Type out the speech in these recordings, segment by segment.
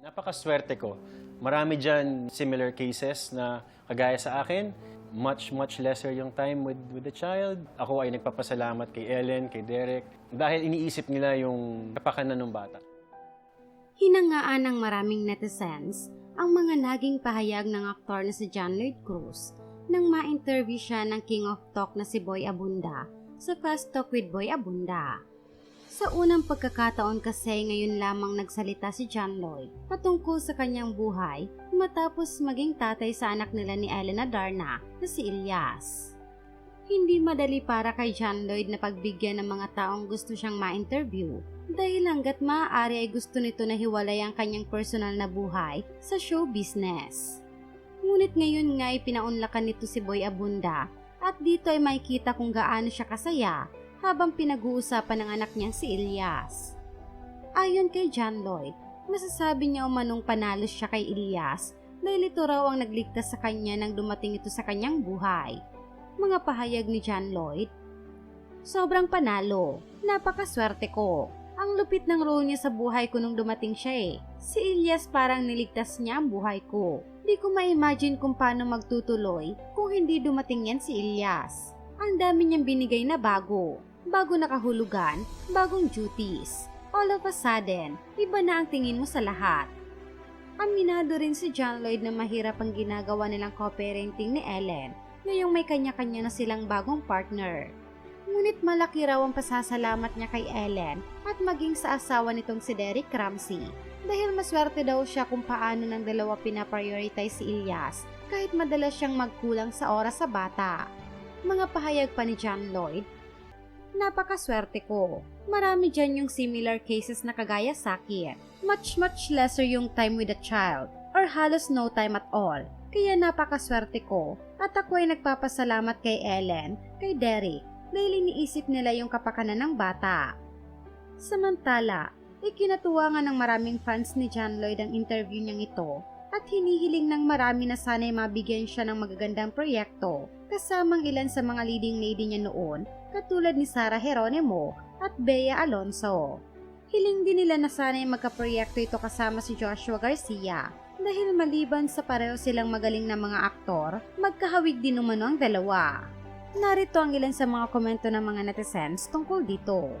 Napakaswerte ko. Marami dyan similar cases na kagaya sa akin. Much, much lesser yung time with, with the child. Ako ay nagpapasalamat kay Ellen, kay Derek, dahil iniisip nila yung kapakanan ng bata. Hinangaan ng maraming netizens ang mga naging pahayag ng aktor na si John Lloyd Cruz nang ma-interview siya ng King of Talk na si Boy Abunda sa Fast Talk with Boy Abunda. Sa unang pagkakataon kasi ngayon lamang nagsalita si John Lloyd patungkol sa kanyang buhay matapos maging tatay sa anak nila ni Elena Darna na si Ilyas. Hindi madali para kay John Lloyd na pagbigyan ng mga taong gusto siyang ma-interview dahil hanggat maaari ay gusto nito na hiwalay ang kanyang personal na buhay sa show business. Ngunit ngayon nga ay pinaunlakan nito si Boy Abunda at dito ay makikita kung gaano siya kasaya habang pinag-uusapan ng anak niyang si Elias. Ayon kay John Lloyd, masasabi niya umanong panalo siya kay Elias dahil ito raw ang nagligtas sa kanya nang dumating ito sa kanyang buhay. Mga pahayag ni John Lloyd, Sobrang panalo. Napakaswerte ko. Ang lupit ng role niya sa buhay ko nung dumating siya eh. Si Elias parang niligtas niya ang buhay ko. Di ko ma-imagine kung paano magtutuloy kung hindi dumating yan si Elias. Ang dami niyang binigay na bago. Bago nakahulugan, bagong duties. All of a sudden, iba na ang tingin mo sa lahat. Aminado rin si John Lloyd na mahirap ang ginagawa nilang co-parenting ni Ellen ngayong may kanya-kanya na silang bagong partner. Ngunit malaki raw ang pasasalamat niya kay Ellen at maging sa asawa nitong si Derek Ramsey dahil maswerte daw siya kung paano ng dalawa pinaprioritize si Ilyas kahit madalas siyang magkulang sa oras sa bata. Mga pahayag pa ni John Lloyd, Napakaswerte ko. Marami dyan yung similar cases na kagaya sa akin. Much much lesser yung time with a child or halos no time at all. Kaya napakaswerte ko at ako ay nagpapasalamat kay Ellen, kay Derek, dahil iniisip nila yung kapakanan ng bata. Samantala, ikinatuwa nga ng maraming fans ni John Lloyd ang interview niyang ito at hinihiling ng marami na sana'y mabigyan siya ng magagandang proyekto kasamang ilan sa mga leading lady niya noon katulad ni Sara Geronimo at Bea Alonso. Hiling din nila na sana'y magkaproyekto ito kasama si Joshua Garcia dahil maliban sa pareho silang magaling na mga aktor, magkahawig din umano ang dalawa. Narito ang ilan sa mga komento ng mga netizens tungkol dito.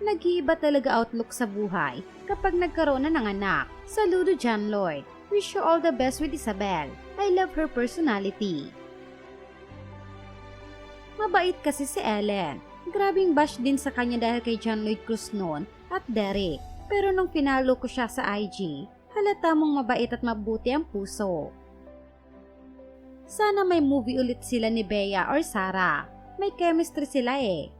Nag-iiba talaga outlook sa buhay kapag nagkaroon na ng anak. Saludo John Lloyd. Wish you all the best with Isabel. I love her personality. Mabait kasi si Ellen. Grabing bash din sa kanya dahil kay John Lloyd Cruz noon at Derek. Pero nung pinalo ko siya sa IG, halata mong mabait at mabuti ang puso. Sana may movie ulit sila ni Bea or Sarah. May chemistry sila eh.